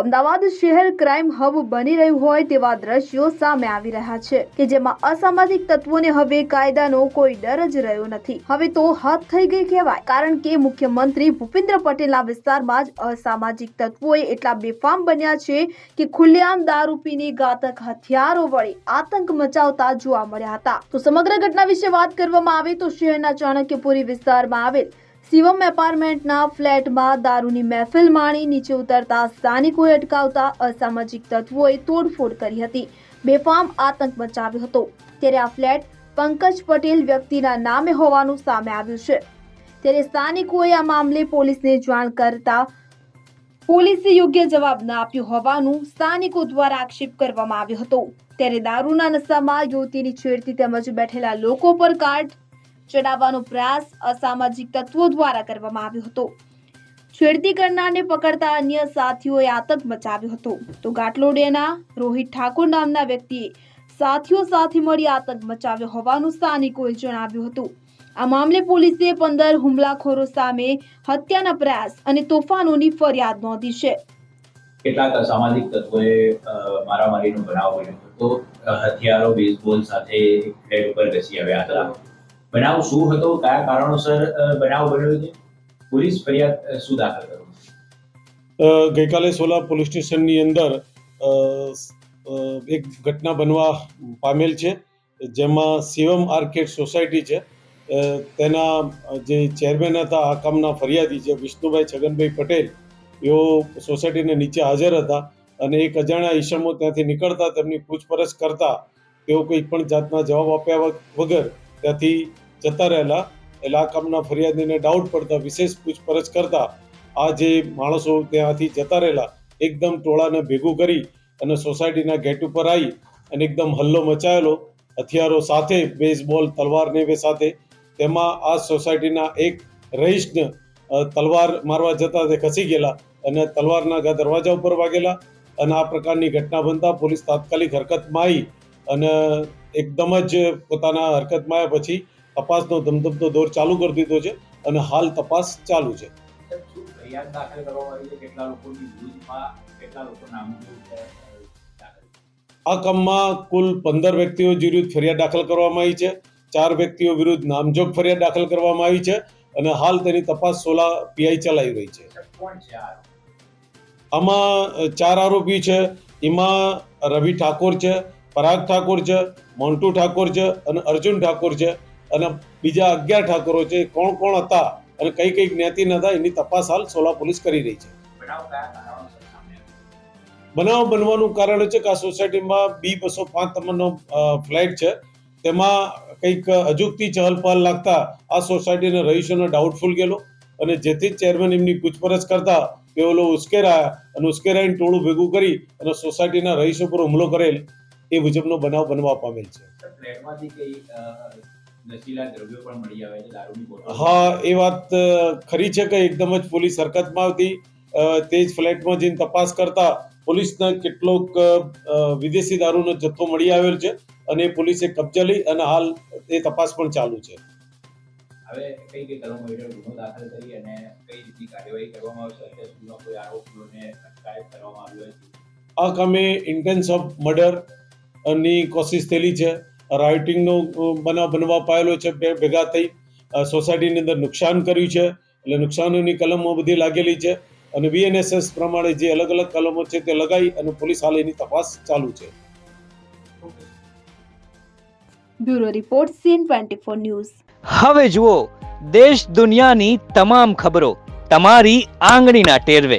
અમદાવાદ શહેર crime hub બની રહ્યું હોય તેવા દ્રશ્યો સામે આવી રહ્યા છે કે જેમાં અસામાજિક તત્વોને હવે કાયદાનો કોઈ ડર જ રહ્યો નથી. હવે તો હદ થઈ ગઈ કહેવાય. કારણ કે મુખ્યમંત્રી ભૂપેન્દ્ર પટેલના વિસ્તારમાં જ અસામાજિક તત્વોએ એટલા બેફામ બન્યા છે કે ખુલ્લેઆમ દારૂ પીને ઘાતક હથિયારો વડે આતંક મચાવતા જોવા મળ્યા હતા. તો સમગ્ર ઘટના વિશે વાત કરવામાં આવે તો શહેરના ચાણક્યપુરી વિસ્તારમાં આવેલ શિવમ એપાર્ટમેન્ટના ફ્લેટમાં દારૂની મહેફિલ માણી નીચે ઉતરતા સ્થાનિકોએ અટકાવતા અસામાજિક તત્વોએ તોડફોડ કરી હતી. બેફામ આતંક મચાવ્યો હતો. ત્યારે આ ફ્લેટ પંકજ પટેલ વ્યક્તિના નામે હોવાનું સામે આવ્યું છે. ત્યારે સ્થાનિકોએ આ મામલે પોલીસને જાણ કરતા પોલીસે યોગ્ય જવાબ ન આપ્યો હોવાનું સ્થાનિકો દ્વારા આક્ષેપ કરવામાં આવ્યો હતો. ત્યારે દારૂના નશામાં યુવતીની છેડતી તેમજ બેઠેલા લોકો પર કાટ ચડાવવાનો પ્રયાસ અસામાજિક તત્વો દ્વારા કરવામાં આવ્યો હતો. છેડતી કરનારને પકડતા અન્ય સાથીઓએ આતંક મચાવ્યો હતો. તો ગાટલોડિયાના રોહિત ઠાકોર નામના વ્યક્તિએ સાથીઓ સાથે મળી આતંક મચાવ્યો હોવાનું સ્થાનિકોએ જણાવ્યું હતું. આ મામલે પોલીસે પંદર હુમલાખોરો સામે હત્યાના પ્રયાસ અને તોફાનોની ફરિયાદ નોંધી છે. કેટલાક અસામાજિક તત્વોએ મારામારીનો બનાવ બન્યો હતો. હથિયારો, બેઝબોલ સાથે ઉપર ઘસી આવ્યા હતા. બનાવ શું હતો? કયા કારણોસર બનાવ બન્યો છે? પોલીસ ફરિયાદ શું દાખલ કરો? ગઈકાલે સોલા પોલીસ સ્ટેશનની અંદર એક ઘટના બનવા પામેલ છે, જેમાં શિવમ આર્કેડ સોસાયટી છે. તેના જે ચેરમેન હતા, આ કામના ફરિયાદી છે વિષ્ણુભાઈ છગનભાઈ પટેલ, એઓ સોસાયટીને નીચે હાજર હતા અને એક અજાણ્યા ઈસમો ત્યાંથી નીકળતા તેમની પૂછપરછ કરતા તેઓ કોઈ પણ જાતના જવાબ આપ્યા વગ- વગર ત્યાંથી જતા રહેલા. એટલે આ કામના ફરિયાદીને ડાઉટ પડતા, વિશેષ પૂછપરછ કરતા, આ જે માણસો ત્યાંથી જતા રહેલા, એકદમ ટોળાને ભેગું કરી અને સોસાયટીના ગેટ ઉપર આવી અને એકદમ હલ્લો મચાયેલો, હથિયારો સાથે બેઝબોલ તલવાર ને એ સાથે. તેમાં આ સોસાયટીના એક રહીશને તલવાર મારવા જતા તે ખસી ગયેલા અને તલવારના ઘા દરવાજા ઉપર વાગેલા અને આ પ્રકારની ઘટના બનતા પોલીસ તાત્કાલિક હરકતમાં આવી અને એકદમ જ પોતાના હરકતમાં આવ્યા પછી તપાસનો ધમધમતો દોર ચાલુ કરી દીધો છે અને હાલ તપાસ ચાલુ છે. આ કામમાં કુલ પંદર વ્યક્તિઓ વિરુદ્ધ ફરિયાદ દાખલ કરવામાં આવી છે. ચાર વ્યક્તિઓ વિરુદ્ધ નામજોગ ફરિયાદ દાખલ કરવામાં આવી છે અને હાલ તેની તપાસ સોલા પીઆઈ ચલાવી રહી છે. આમાં ચાર આરોપી છે. એમાં રવિ ઠાકોર છે પરાગ ઠાકોર છે મોન્ટુ ઠાકોર છે અને અર્જુન ઠાકોર છે. અને બીજા અગિયાર ઠાકોરો છે કોણ કોણ હતા અને કઈ કઈ જ્ઞાતિના હતા એની તપાસ હાલ સોલા પોલીસ કરી રહી છે. બનાવ બનવાનું કારણ છે કે આ સોસાયટીમાં બી બસો પાંચ નંબરનો ફ્લેટ છે. તેમાં કંઈક અજુકતી ચહલ પહલ લાગતા આ સોસાયટીના રહીશોને ડાઉટફુલ ગયેલો અને જેથી જ ચેરમેન એમની પૂછપરછ કરતા તેઓ લોકો ઉશ્કેરાયા અને ઉશ્કેરાઈને ટોળું ભેગું કરી અને સોસાયટીના રહીશો પર હુમલો કરેલ એ મુજબનો બનાવ બનવા પામેલ છે. સર, ફ્લેટમાંથી કઈ અ, નશીલા દ્રવ્યો પણ મળી આવે છે દારૂની બોટલ. હા એ વાત ખરી છે કે એકદમ જ પોલીસ હરકતમાં આવતી. તે જ ફ્લેટમાં જઈને તપાસ કરતા પોલીસને કેટલોક વિદેશી દારૂનો જથ્થો મળી આવેલ છે અને પોલીસે કબજા લઈ અને હાલ એ તપાસ પણ ચાલુ છે. હવે કઈ કઈ કલમો હેઠળ ગુનો દાખલ કરી અને કઈ રીતની કાર્યવાહી કરવામાં આવશે? અત્યાર સુધીમાં કોઈ આરોપીઓને અટકાયત કરવામાં આવ્યો છે? આ કામે ઇન્ટેન્સ ઓફ મર્ડરની કોશિશ થયેલી છે. રાઇટિંગનો બનાવ બનવા પાયેલો છે બે ભેગા થઈ સોસાયટીની અંદર નુકસાન કર્યું છે એટલે નુકસાનોની કલમો બધી લાગેલી છે અને બીએનએસએસ પ્રમાણે જે અલગ અલગ કલમો છે તે લગાવી અને પોલીસ હાલ એની તપાસ ચાલુ છે. Bureau report CN twenty four news. હવે જુઓ દેશ દુનિયાની તમામ ખબરો તમારી આંગળીના ટેરવે.